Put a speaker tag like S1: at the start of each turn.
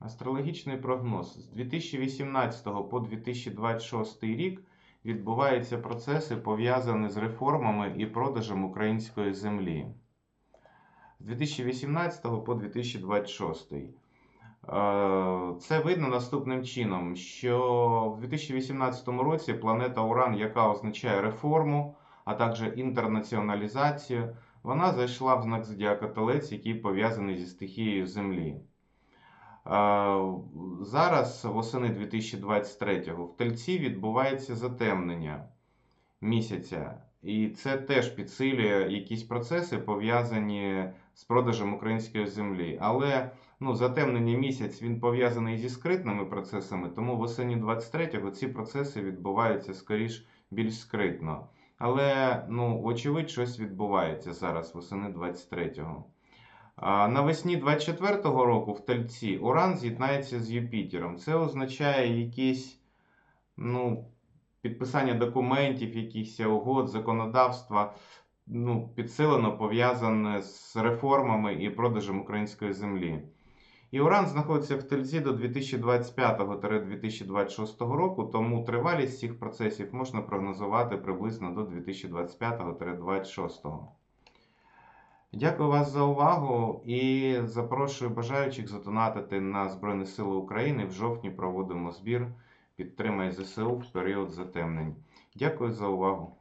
S1: Астрологічний прогноз з 2018 по 2026 рік відбуваються процеси, пов'язані з реформами і продажем української землі. З 2018 по 2026. Е, Це видно наступним чином, що в 2018 році планета Уран, яка означає реформу, а також інтернаціоналізацію, вона зайшла в знак Зодіака Телець, який пов'язаний зі стихією Землі. Зараз, восени 2023-го, в Тельці відбувається затемнення місяця, і це теж підсилює якісь процеси, пов'язані з продажем української землі. Але ну, затемнення місяць він пов'язаний зі скритними процесами, тому восені 23-го ці процеси відбуваються скоріш більш скритно. Але ну, вочевидь, щось відбувається зараз восени 23-го. Навесні 24-го року в Тельці Уран з'єднається з Юпітером. Це означає якісь ну, підписання документів, якихось угод, законодавства, ну, підсилено пов'язане з реформами і продажем української землі. І Уран знаходиться в Тельці до 2025-2026 року, тому тривалість цих процесів можна прогнозувати приблизно до 2025-2026. Дякую вас за увагу і запрошую бажаючих задонатити на Збройні Сили України. В жовтні проводимо збір. Підтримай ЗСУ в період затемнень. Дякую за увагу.